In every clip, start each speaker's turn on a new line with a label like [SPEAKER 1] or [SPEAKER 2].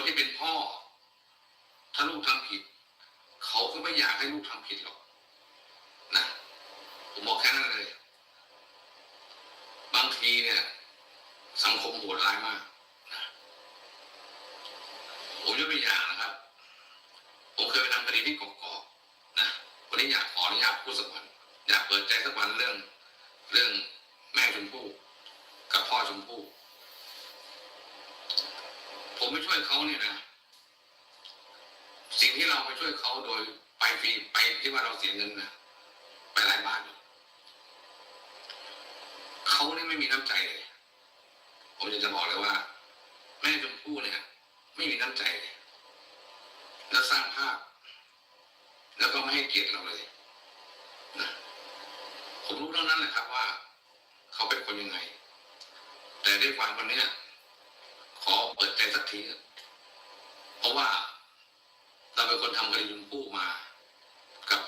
[SPEAKER 1] คนที่เป็นพ่อ ถ้าลูกทำผิด เขาก็ไม่อยากให้ลูกทำผิดหรอกนะผมบอกแค่นั้นเลย บางทีเนี่ย สังคมโหดร้ายมากนะผมยกตัวอย่างนะครับ ผมเคยไปทำคดีที่กอกๆนะวันนี้อยากขออนุญาตพูดสักวันอยากเปิดใจสักวันเรื่อง เรื่องแม่ชมพู่กับพ่อชมพู่ ผมไปช่วยเขาเนี่ยนะ สิ่งที่เราไปช่วยเขาโดยไปฟรีไปที่ว่าเราเสียเงินนะไปหลายบาทเขาเนี่ยไม่มีน้ำใจเลยผมอยากจะบอกเลยว่า แม่ชมพู่เนี่ย ไม่มีน้ำใจเลยแล้วสร้างภาพ แล้วก็ไม่ให้เกียรติเราเลยนะผมรู้เท่านั้นแหละครับว่า เขาเป็นคนยังไง แต่ด้วยความวันนี้ อเปิดใจสักทีเพราะว่าเราเป็นคนทำคดีชมพู่มา กับ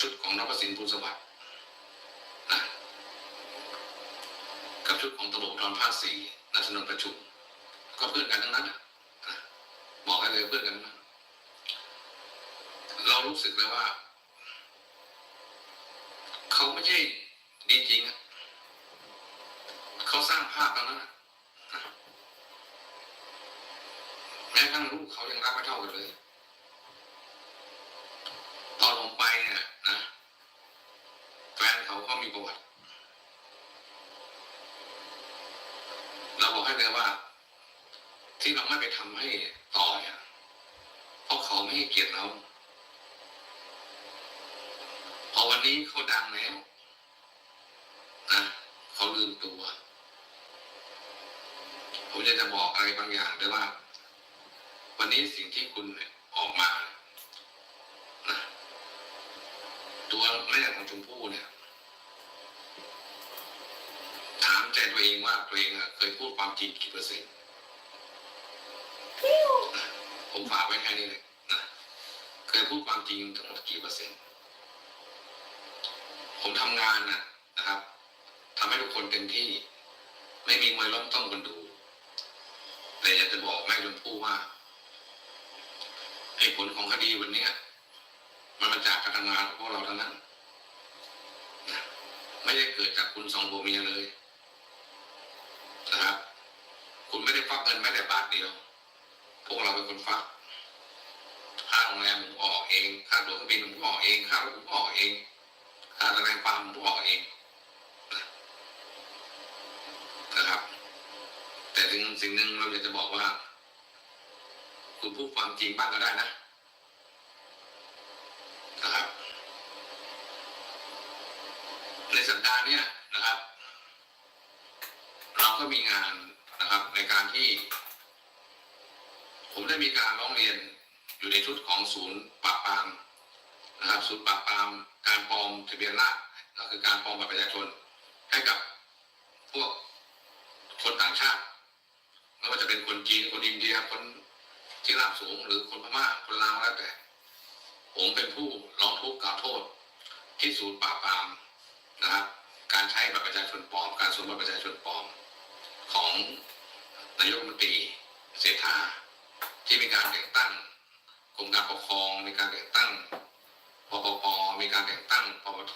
[SPEAKER 1] ชุดของนพสินภูลสวัสดิ์นะกับชุดของตำรวจภูธรภาคสี่นัชนนท์ประชุม ก็เพื่อนกันทั้งนั้นนะนะบอกให้เลยเพื่อนกัน เรารู้สึกเลยว่า เขาไม่ใช่ดีจริงเขาสร้างภาพตรงนั้นะ แม้กระ ทั่งลูกเขายังรักไม่เท่ากันเลยตอนผมไปเนี่ยนะแฟนเขาก็มีประวัติเราบอกให้เลยว่า ที่เราไม่ไปทำให้ต่อเนี่ยเพราะเขาไม่ให้เกียรติเราพอวันนี้เขาดังแล้วนะเขาลืมตัว ผมจะจะบอกอะไรบางอย่างด้วยว่า วันนี้สิ่งที่คุณเนี่ยออกมานะตัวแม่ของชมพู่เนี่ย ถามใจตัวเองว่าตัวเองอะเคยพูดความจริงกี่เปอร์เซ็นต์นะผมฝากไว้แค่นี้เลยนะเคยพูดความจริงทั้งหมดกี่เปอร์เซ็นต์ผมทำงานนะนะครับทำให้ทุกคนเต็มที่ ไม่มีมวยล้มต้องคนดู แต่อยากจะบอกแม่ชมพู่ว่า เหตุผลของคดีวันนี้มันมาจากการทำงานของพวกเราทั้งนั้นไม่ได้เกิดจากคุณสองผัวเมียเลยนะครับ คุณไม่ได้ฟักเงินแม้แต่บาทเดียว พวกเราเป็นคนฟักค่าโรงแรมผมออกเองค่าตั๋วเครื่องบินผมออกเองค่ารถผมออกเองค่าทนายความผมออกเองนะครับ แต่ถึงสิ่งหนึ่งเราอยากจะบอกว่า คุณพูดความจริงบ้างก็ได้นะนะครับ ในสัปดาห์เนี้ยนะครับ เราก็มีงานนะครับ ในการที่ ผมได้มีการร้องเรียนอยู่ในชุดของศูนย์ปราบปรามนะครับ ศูนย์ปราบปรามการปลอมทะเบียนราษฎร์ก็คือการปลอมบัตรประชาชนให้กับพวกคนต่างชาติไม่ว่าจะเป็นคนจีนคนอินเดียคน ที่ราบสูงหรือคนพม่าคนลาวแล้วแต่ ผมเป็นผู้ร้องทุกข์กล่าวโทษ ที่ศูนย์ปราบปรามนะครับ การใช้บัตรประชาชนปลอม การสวมบัตรประชาชนปลอม ของนายกรัฐมนตรีเศรษฐาที่มีการแต่งตั้งกรมการปกครอง มีการแต่งตั้งปปปมีการแต่งตั้งปปท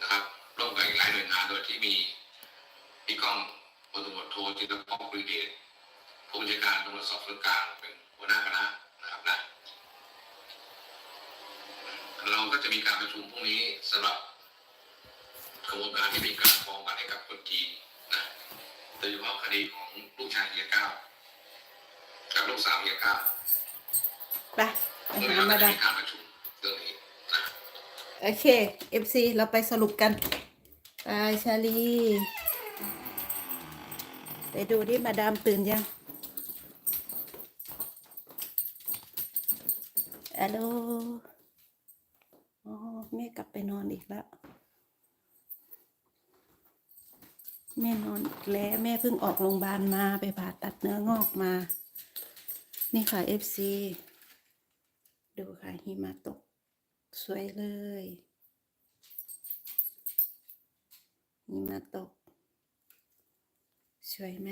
[SPEAKER 1] นะครับร่วมกับอีกหลายหน่วยงานโดยที่มีพี่ก้องพลตำรวจโทจิรพงศ์ปรีเดช ผู้บัญชาการตำรวจสอบสวนกลางเป็นหัวหน้าคณะนะครับนะเราก็จะมีการประชุมพรุ่งนี้สำหรับกระบวนการที่มีการฟ้องบัตรให้กับคนจีนนะโดยเฉพาะคดีของลูกชายเฮียเก้ากับลูกสาวเฮียเก้า
[SPEAKER 2] ไปไป
[SPEAKER 1] เมื่อ
[SPEAKER 2] หา
[SPEAKER 1] เรา
[SPEAKER 2] มา
[SPEAKER 1] จะ
[SPEAKER 2] ดาม
[SPEAKER 1] มีการประชุมเรื่องนี้นะ
[SPEAKER 2] โอเค FC เราไปสรุปกันไปชาลี ไปดูที่มาดามตื่นยัง ฮัลโหลอ๋อแม่กลับไปนอนอีกแล้ว แม่นอนอแล้วแม่เพิ่งออกโรงพยาบาลมาไปผ่าตัดเนื้องอกมา นี่ค่ะ FC ดูค่ะหิมะตก สวยเลยหิมะตก สวยไหม